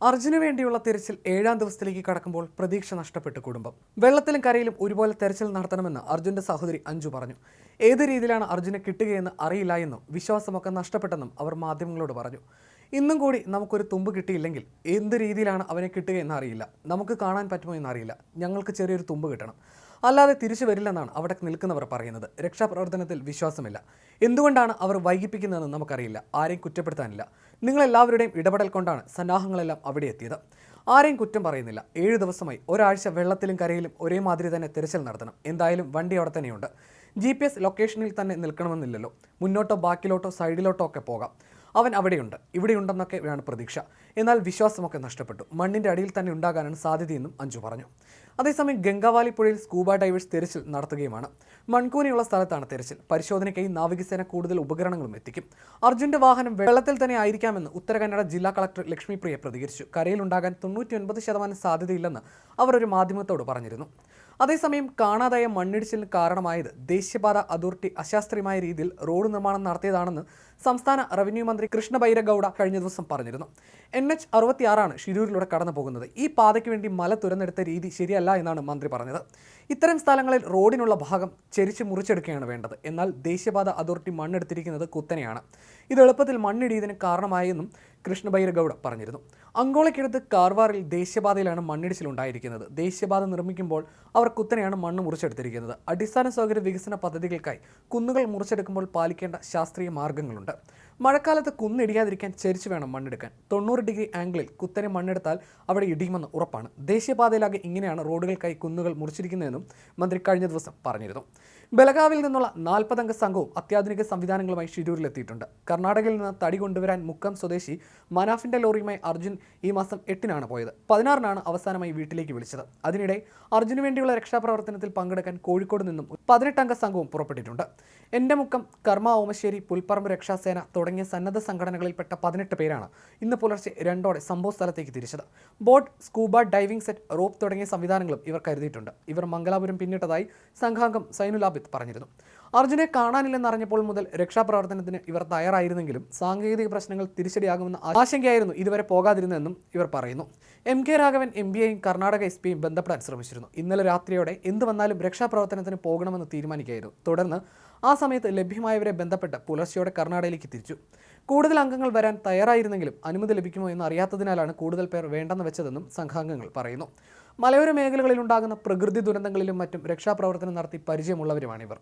അർജുന് വേണ്ടിയുള്ള തിരച്ചിൽ ഏഴാം ദിവസത്തിലേക്ക് കടക്കുമ്പോൾ പ്രതീക്ഷ നഷ്ടപ്പെട്ട കുടുംബം. വെള്ളത്തിലും കരയിലും ഒരുപോലെ തെരച്ചിൽ നടത്തണമെന്ന് അർജുന്റെ സഹോദരി അഞ്ജു പറഞ്ഞു. ഏത് രീതിയിലാണ് അർജുനെ കിട്ടുകയെന്ന് അറിയില്ല എന്നും വിശ്വാസമൊക്കെ നഷ്ടപ്പെട്ടെന്നും അവർ മാധ്യമങ്ങളോട് പറഞ്ഞു. ഇന്നും കൂടി നമുക്കൊരു തുമ്പ് കിട്ടിയില്ലെങ്കിൽ എന്ത് രീതിയിലാണ് അവനെ കിട്ടുക എന്നറിയില്ല. നമുക്ക് കാണാൻ പറ്റുമോ എന്നറിയില്ല. ഞങ്ങൾക്ക് ചെറിയൊരു തുമ്പ് കിട്ടണം. അല്ലാതെ തിരിച്ചു വരില്ലെന്നാണ് അവിടെ നിൽക്കുന്നവർ പറയുന്നത്. രക്ഷാപ്രവർത്തനത്തിൽ വിശ്വാസമില്ല. എന്തുകൊണ്ടാണ് അവർ വൈകിപ്പിക്കുന്നതെന്ന് നമുക്കറിയില്ല. ആരെയും കുറ്റപ്പെടുത്താനില്ല. നിങ്ങളെല്ലാവരുടെയും ഇടപെടൽ കൊണ്ടാണ് സന്നാഹങ്ങളെല്ലാം അവിടെ എത്തിയത്. ആരെയും കുറ്റം പറയുന്നില്ല. ഏഴ് ദിവസമായി ഒരാഴ്ച വെള്ളത്തിലും കരയിലും ഒരേ മാതിരി തന്നെ തിരച്ചിൽ നടത്തണം. എന്തായാലും വണ്ടി അവിടെ തന്നെയുണ്ട്. ജി പി എസ് ലൊക്കേഷനിൽ തന്നെ നിൽക്കണമെന്നില്ലല്ലോ. മുന്നോട്ടോ ബാക്കിലോട്ടോ സൈഡിലോട്ടോ ഒക്കെ പോകാം. അവൻ അവിടെയുണ്ട്. ഇവിടെയുണ്ടെന്നൊക്കെ വേണം പ്രതീക്ഷ. എന്നാൽ വിശ്വാസമൊക്കെ നഷ്ടപ്പെട്ടു. മണ്ണിന്റെ അടിയിൽ തന്നെ ഉണ്ടാകാനാണ് സാധ്യതയെന്നും അഞ്ജു പറഞ്ഞു. അതേസമയം ഗംഗാവാലി പുഴയിൽ സ്കൂബ ഡൈവേഴ്സ് തെരച്ചിൽ നടത്തുകയുമാണ്. മൺകൂനയുള്ള സ്ഥലത്താണ് തെരച്ചിൽ. പരിശോധനയ്ക്കായി നാവികസേന കൂടുതൽ ഉപകരണങ്ങളും എത്തിക്കും. അർജുന്റെ വാഹനം വെള്ളത്തിൽ തന്നെ ആയിരിക്കാമെന്ന് ഉത്തര കന്നഡ ജില്ലാ കളക്ടർ ലക്ഷ്മിപ്രിയ പ്രതികരിച്ചു. കരയിലുണ്ടാകാൻ തൊണ്ണൂറ്റി ഒൻപത് ശതമാനം സാധ്യതയില്ലെന്ന് അവർ ഒരു മാധ്യമത്തോട് പറഞ്ഞിരുന്നു. അതേസമയം കാണാതായ മണ്ണിടിച്ചിലിന് കാരണമായത് ദേശീയപാത അതോറിറ്റി അശാസ്ത്രീയമായ രീതിയിൽ റോഡ് നിർമ്മാണം നടത്തിയതാണെന്ന് സംസ്ഥാന റവന്യൂ മന്ത്രി കൃഷ്ണ ബൈരഗൌഡ കഴിഞ്ഞ ദിവസം പറഞ്ഞിരുന്നു. എൻ എച്ച് അറുപത്തിയാറാണ് ഷിരൂരിലൂടെ കടന്നു പോകുന്നത് ഈ പാതയ്ക്ക് വേണ്ടി മല തുരന്നെടുത്ത രീതി ശരിയല്ല എന്നാണ് മന്ത്രി പറഞ്ഞത്. ഇത്തരം സ്ഥലങ്ങളിൽ റോഡിനുള്ള ഭാഗം ചെരിച്ച് മുറിച്ചെടുക്കുകയാണ് വേണ്ടത്. എന്നാൽ ദേശീയപാത അതോറിറ്റി മണ്ണെടുത്തിരിക്കുന്നത് കുത്തനെയാണ്. ഇത് എളുപ്പത്തിൽ മണ്ണിടിയതിന് കാരണമായെന്നും കൃഷ്ണ ബൈരഗൌഡ പറഞ്ഞിരുന്നു. അങ്കോളയ്ക്കടുത്ത് കാർവാറിൽ ദേശീയപാതയിലാണ് മണ്ണിടിച്ചിലുണ്ടായിരിക്കുന്നത്. ദേശീയപാത നിർമ്മിക്കുമ്പോൾ അവർ കുത്തനെയാണ് മണ്ണ് മുറിച്ചെടുത്തിരിക്കുന്നത്. അടിസ്ഥാന സൗകര്യ വികസന പദ്ധതികൾക്കായി കുന്നുകൾ മുറിച്ചെടുക്കുമ്പോൾ പാലിക്കേണ്ട ശാസ്ത്രീയ മാർഗങ്ങളുണ്ട്. മഴക്കാലത്ത് കുന്നിടിയാതിരിക്കാൻ ചരിച്ചു വേണം മണ്ണെടുക്കാൻ. തൊണ്ണൂറ് ഡിഗ്രി ആംഗിളിൽ കുത്തനെ മണ്ണെടുത്താൽ അവിടെ ഇടിയുമെന്ന് ഉറപ്പാണ്. ദേശീയപാതയിലാകെ ഇങ്ങനെയാണ് റോഡുകൾക്കായി കുന്നുകൾ മുറിച്ചിരിക്കുന്നതെന്നും മന്ത്രി കഴിഞ്ഞ ദിവസം പറഞ്ഞിരുന്നു. ബലഗാവിൽ നിന്നുള്ള നാൽപ്പതംഗ സംഘവും അത്യാധുനിക സംവിധാനങ്ങളുമായി ഷിരൂരിലെത്തിയിട്ടുണ്ട് കർണാടകയിൽ നിന്ന് തടി കൊണ്ടുവരാൻ മുക്കം സ്വദേശി മനാഫിന്റെ ലോറിയുമായി അർജുൻ ഈ മാസം എട്ടിനാണ് പോയത്. പതിനാറിനാണ് അവസാനമായി വീട്ടിലേക്ക് വിളിച്ചത്. അതിനിടെ അർജുന് വേണ്ടിയുള്ള രക്ഷാപ്രവർത്തനത്തിൽ പങ്കെടുക്കാൻ കോഴിക്കോട് നിന്നും പതിനെട്ടംഗ സംഘവും പുറപ്പെട്ടിട്ടുണ്ട്. എന്റെ മുക്കം കർമ്മ ഓമശ്ശേരി പുൽപ്പറമ്പ് രക്ഷാസേന തുടങ്ങിയ സന്നദ്ധ സംഘടനകളിൽപ്പെട്ട പതിനെട്ട് പേരാണ് ഇന്ന് പുലർച്ചെ രണ്ടോടെ സംഭവ സ്ഥലത്തേക്ക് തിരിച്ചത്. Boat scuba diving set rope തുടങ്ങിയ സംവിധാനങ്ങളും ഇവർ കരുതിയിട്ടുണ്ട്. ഇവർ മംഗലാപുരം പിന്നിട്ടതായി സംഘാംഗം സൈനുലാബിത്ത് പറഞ്ഞിരുന്നു. അർജുനെ കാണാനില്ലെന്നറിഞ്ഞപ്പോൾ മുതൽ രക്ഷാപ്രവർത്തനത്തിന് ഇവർ തയ്യാറായിരുന്നെങ്കിലും സാങ്കേതിക പ്രശ്നങ്ങൾ തിരിച്ചടിയാകുമെന്ന ആശങ്കയായിരുന്നു ഇതുവരെ പോകാതിരുന്നതെന്നും ഇവർ പറയുന്നു. M K Raghavan M B ഐയും കർണാടക എസ് പിയും ബന്ധപ്പെടാൻ ശ്രമിച്ചിരുന്നു. ഇന്നലെ രാത്രിയോടെ എന്ത് വന്നാലും രക്ഷാപ്രവർത്തനത്തിന് പോകണമെന്ന് തീരുമാനിക്കുകയായിരുന്നു. തുടർന്ന് ആ സമയത്ത് ലഭ്യമായവരെ ബന്ധപ്പെട്ട് പുലർച്ചയോടെ കർണാടകയിലേക്ക് തിരിച്ചു. കൂടുതൽ അംഗങ്ങൾ വരാൻ തയ്യാറായിരുന്നെങ്കിലും അനുമതി ലഭിക്കുമോ എന്ന് അറിയാത്തതിനാലാണ് കൂടുതൽ പേർ വേണ്ടെന്ന് വെച്ചതെന്നും സംഘാംഗങ്ങൾ പറയുന്നു. മലയോര മേഖലകളിലുണ്ടാകുന്ന പ്രകൃതി ദുരന്തങ്ങളിലും മറ്റും രക്ഷാപ്രവർത്തനം നടത്തി പരിചയമുള്ളവരുമാണിവർ.